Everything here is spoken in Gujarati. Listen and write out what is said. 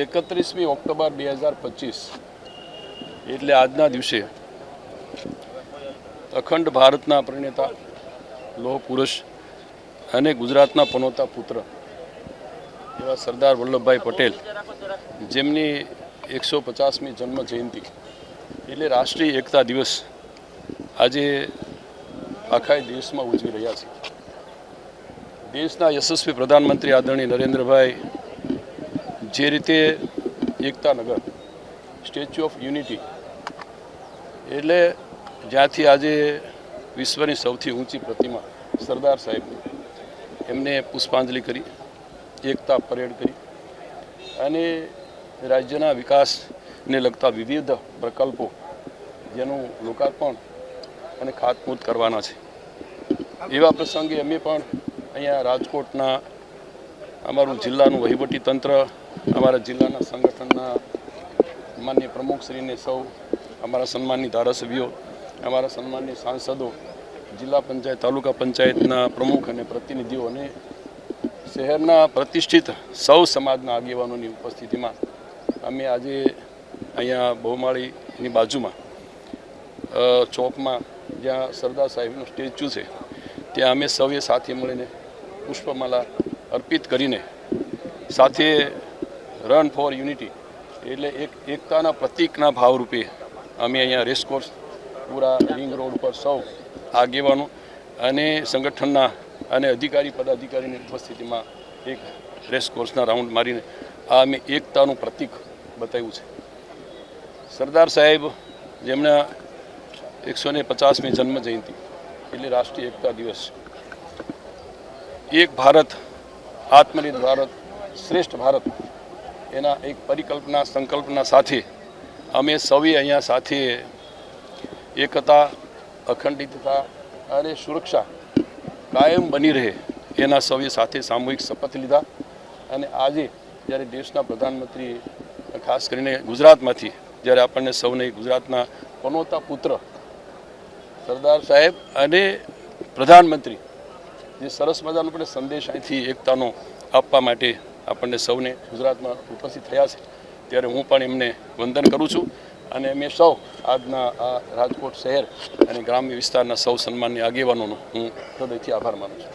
એકત્રીસમી ઓક્ટોબર બે હજાર પચીસ, એટલે આજના દિવસે અખંડ ભારતના પ્રણેતા, લોહ પુરુષ અને ગુજરાતના પનોતા પુત્ર એવા સરદાર વલ્લભભાઈ પટેલ જેમની એકસો પચાસમી જન્મ જયંતિ એટલે રાષ્ટ્રીય એકતા દિવસ આજે આખા દેશમાં ઉજવી રહ્યા છે. દેશના યશસ્વી પ્રધાનમંત્રી આદરણીય નરેન્દ્રભાઈ જે રીતે એકતાનગર સ્ટેચ્યુ ઓફ યુનિટી, એટલે જ્યાંથી આજે વિશ્વની સૌથી ઊંચી પ્રતિમા સરદાર સાહેબની એમને પુષ્પાંજલિ કરી, એકતા પરેડ કરી અને રાજ્યના વિકાસને લગતા વિવિધ પ્રકલ્પો જેનું લોકાર્પણ અને ખાતમુહૂર્ત કરવાના છે. એવા પ્રસંગે અમે પણ અહીંયા રાજકોટના અમારું જિલ્લાનું વહીવટી તંત્ર અમારા જિલ્લાના સંગઠનના માન્ય પ્રમુખશ્રીને સૌ અમારા સન્માનની ધારાસભ્યો, અમારા સન્માનની સાંસદો, જિલ્લા પંચાયત, તાલુકા પંચાયતના પ્રમુખ અને પ્રતિનિધિઓ અને શહેરના પ્રતિષ્ઠિત સૌ સમાજના આગેવાનોની ઉપસ્થિતિમાં અમે આજે અહીંયા બહુમાળીની બાજુમાં ચોકમાં જ્યાં સરદાર સાહેબનું સ્ટેચ્યુ છે, ત્યાં અમે સૌએ સાથે મળીને પુષ્પમાલા અર્પિત કરીને સાથે રન ફોર યુનિટી એટલે એક એકતાના પ્રતીકના ભાવરૂપે અમે અહીંયા રેસકોર્સ પૂરા રિંગ રોડ ઉપર સૌ આગેવાનો અને સંગઠનના અને અધિકારી, પદાધિકારીની ઉપસ્થિતિમાં એક રેસકોર્સના રાઉન્ડ મારીને આ અમે એકતાનું પ્રતીક બતાવ્યું છે. સરદાર સાહેબ જેમના એકસો ને પચાસમી જન્મ જયંતિ, એટલે રાષ્ટ્રીય એકતા દિવસ. એક ભારત, આત્મનિર્ભર ભારત, શ્રેષ્ઠ ભારત. એના એક પરિકલ્પના, સંકલ્પના સાથે અમે સૌએ અહીંયા સાથે એકતા અખંડિતતા અને સુરક્ષા કાયમ બની રહે એના સૌએ સાથે સામૂહિક શપથ લીધા અને આજે જ્યારે દેશના પ્રધાનમંત્રી ખાસ કરીને ગુજરાતમાંથી, જ્યારે આપણને સૌને ગુજરાતના પનોતા પુત્ર સરદાર સાહેબ અને પ્રધાનમંત્રી જે સરસ મજાનો પણ સંદેશ અહીંથી એકતાનો આપવા માટે આપણને સૌને ગુજરાતમાં ઉપસ્થિત થયા છે. ત્યારે હું પણ એમને વંદન કરું છું અને અમે સૌ આજના આ રાજકોટ શહેર અને ગ્રામ્ય વિસ્તારના સૌ સન્માનની આગેવાનોનો હું હૃદયથી આભાર માનું છું.